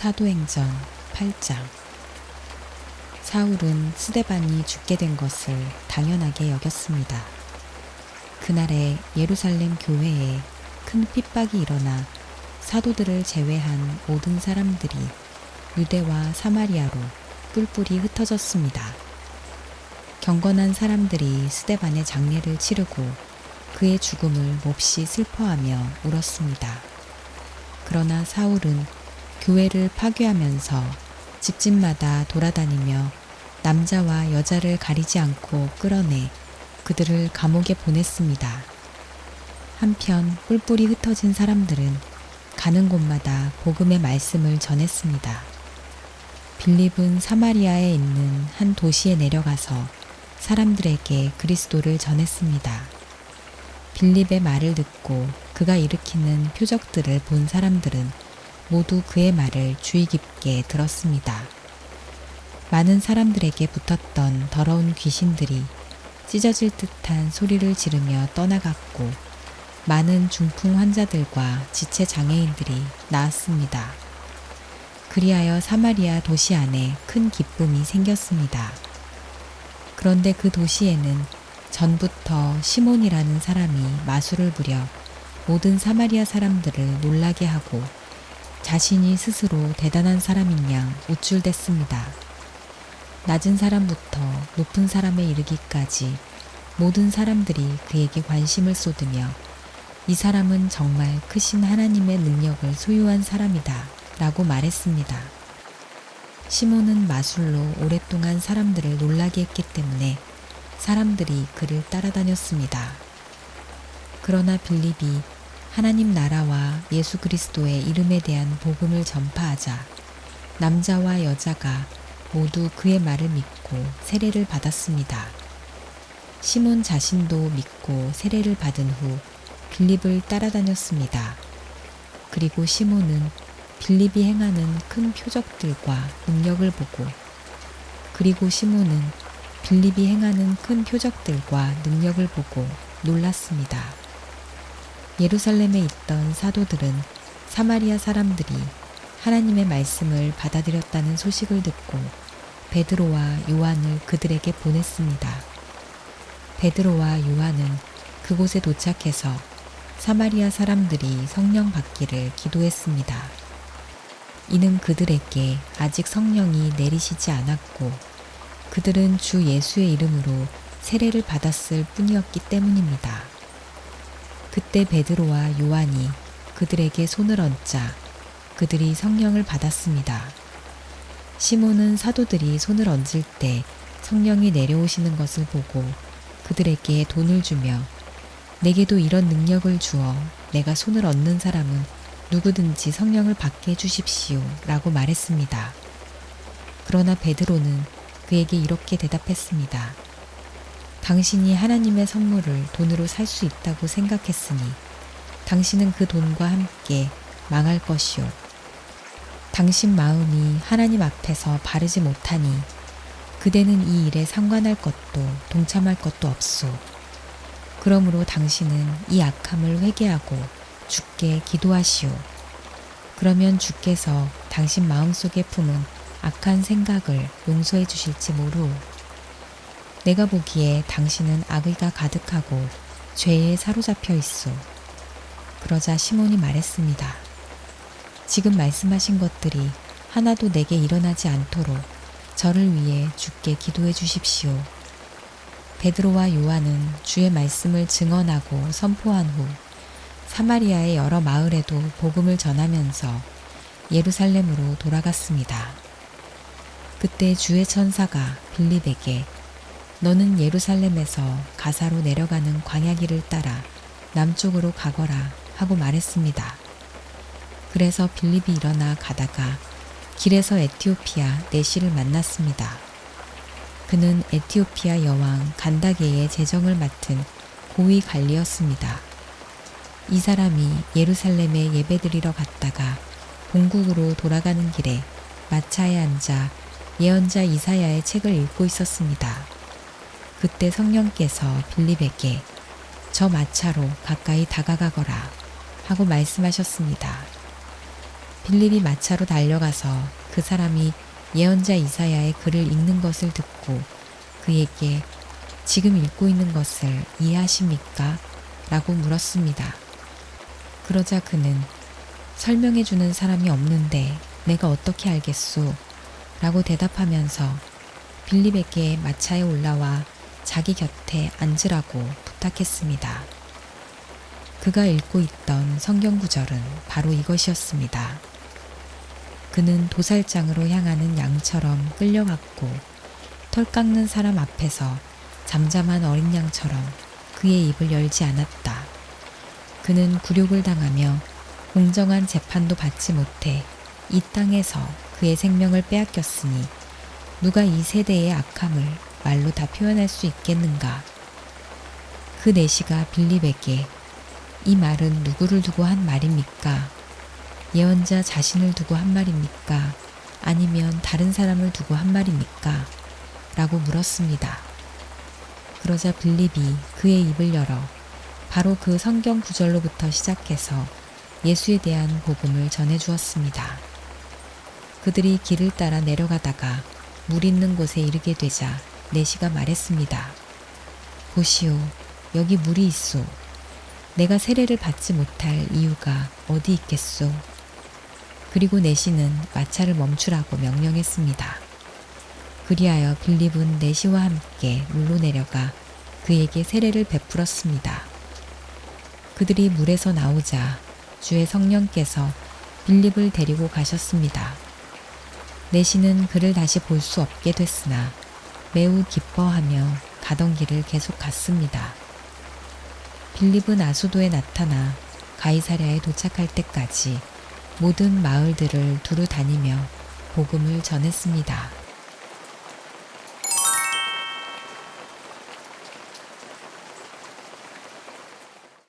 사도행전 8장 사울은 스데반이 죽게 된 것을 당연하게 여겼습니다. 그날에 예루살렘 교회에 큰 핍박이 일어나 사도들을 제외한 모든 사람들이 유대와 사마리아로 뿔뿔이 흩어졌습니다. 경건한 사람들이 스데반의 장례를 치르고 그의 죽음을 몹시 슬퍼하며 울었습니다. 그러나 사울은 교회를 파괴하면서 집집마다 돌아다니며 남자와 여자를 가리지 않고 끌어내 그들을 감옥에 보냈습니다. 한편 뿔뿔이 흩어진 사람들은 가는 곳마다 복음의 말씀을 전했습니다. 빌립은 사마리아에 있는 한 도시에 내려가서 사람들에게 그리스도를 전했습니다. 빌립의 말을 듣고 그가 일으키는 표적들을 본 사람들은 모두 그의 말을 주의 깊게 들었습니다. 많은 사람들에게 붙었던 더러운 귀신들이 찢어질 듯한 소리를 지르며 떠나갔고 많은 중풍 환자들과 지체 장애인들이 나았습니다. 그리하여 사마리아 도시 안에 큰 기쁨이 생겼습니다. 그런데 그 도시에는 전부터 시몬이라는 사람이 마술을 부려 모든 사마리아 사람들을 놀라게 하고 자신이 스스로 대단한 사람인 양 우쭐댔습니다. 낮은 사람부터 높은 사람에 이르기까지 모든 사람들이 그에게 관심을 쏟으며 이 사람은 정말 크신 하나님의 능력을 소유한 사람이다 라고 말했습니다. 시몬은 마술로 오랫동안 사람들을 놀라게 했기 때문에 사람들이 그를 따라다녔습니다. 그러나 빌립이 하나님 나라와 예수 그리스도의 이름에 대한 복음을 전파하자 남자와 여자가 모두 그의 말을 믿고 세례를 받았습니다. 시몬 자신도 믿고 세례를 받은 후 빌립을 따라다녔습니다. 그리고 시몬은 빌립이 행하는 큰 표적들과 능력을 보고 그리고 시몬은 빌립이 행하는 큰 표적들과 능력을 보고 놀랐습니다. 예루살렘에 있던 사도들은 사마리아 사람들이 하나님의 말씀을 받아들였다는 소식을 듣고 베드로와 요한을 그들에게 보냈습니다. 베드로와 요한은 그곳에 도착해서 사마리아 사람들이 성령 받기를 기도했습니다. 이는 그들에게 아직 성령이 내리시지 않았고 그들은 주 예수의 이름으로 세례를 받았을 뿐이었기 때문입니다. 그때 베드로와 요한이 그들에게 손을 얹자 그들이 성령을 받았습니다. 시몬은 사도들이 손을 얹을 때 성령이 내려오시는 것을 보고 그들에게 돈을 주며 내게도 이런 능력을 주어 내가 손을 얹는 사람은 누구든지 성령을 받게 해주십시오 라고 말했습니다. 그러나 베드로는 그에게 이렇게 대답했습니다. 당신이 하나님의 선물을 돈으로 살 수 있다고 생각했으니 당신은 그 돈과 함께 망할 것이요. 당신 마음이 하나님 앞에서 바르지 못하니 그대는 이 일에 상관할 것도 동참할 것도 없소. 그러므로 당신은 이 악함을 회개하고 주께 기도하시오. 그러면 주께서 당신 마음속에 품은 악한 생각을 용서해 주실지 모르오. 내가 보기에 당신은 악의가 가득하고 죄에 사로잡혀 있어. 그러자 시몬이 말했습니다. 지금 말씀하신 것들이 하나도 내게 일어나지 않도록 저를 위해 주께 기도해 주십시오. 베드로와 요한은 주의 말씀을 증언하고 선포한 후 사마리아의 여러 마을에도 복음을 전하면서 예루살렘으로 돌아갔습니다. 그때 주의 천사가 빌립에게 너는 예루살렘에서 가사로 내려가는 광야길을 따라 남쪽으로 가거라 하고 말했습니다. 그래서 빌립이 일어나 가다가 길에서 에티오피아 내시를 만났습니다. 그는 에티오피아 여왕 간다게의 재정을 맡은 고위 관리였습니다. 이 사람이 예루살렘에 예배드리러 갔다가 본국으로 돌아가는 길에 마차에 앉아 예언자 이사야의 책을 읽고 있었습니다. 그때 성령께서 빌립에게 저 마차로 가까이 다가가거라 하고 말씀하셨습니다. 빌립이 마차로 달려가서 그 사람이 예언자 이사야의 글을 읽는 것을 듣고 그에게 지금 읽고 있는 것을 이해하십니까? 라고 물었습니다. 그러자 그는 설명해 주는 사람이 없는데 내가 어떻게 알겠소? 라고 대답하면서 빌립에게 마차에 올라와 자기 곁에 앉으라고 부탁했습니다. 그가 읽고 있던 성경 구절은 바로 이것이었습니다. 그는 도살장으로 향하는 양처럼 끌려갔고 털 깎는 사람 앞에서 잠잠한 어린 양처럼 그의 입을 열지 않았다. 그는 굴욕을 당하며 공정한 재판도 받지 못해 이 땅에서 그의 생명을 빼앗겼으니 누가 이 세대의 악함을 말로 다 표현할 수 있겠는가? 그 내시가 빌립에게 이 말은 누구를 두고 한 말입니까? 예언자 자신을 두고 한 말입니까? 아니면 다른 사람을 두고 한 말입니까? 라고 물었습니다. 그러자 빌립이 그의 입을 열어 바로 그 성경 구절로부터 시작해서 예수에 대한 복음을 전해 주었습니다. 그들이 길을 따라 내려가다가 물 있는 곳에 이르게 되자 내시가 말했습니다. 보시오, 여기 물이 있소. 내가 세례를 받지 못할 이유가 어디 있겠소? 그리고 내시는 마차를 멈추라고 명령했습니다. 그리하여 빌립은 내시와 함께 물로 내려가 그에게 세례를 베풀었습니다. 그들이 물에서 나오자 주의 성령께서 빌립을 데리고 가셨습니다. 내시는 그를 다시 볼 수 없게 됐으나 매우 기뻐하며 가던 길을 계속 갔습니다. 빌립은 아수도에 나타나 가이사랴에 도착할 때까지 모든 마을들을 두루 다니며 복음을 전했습니다.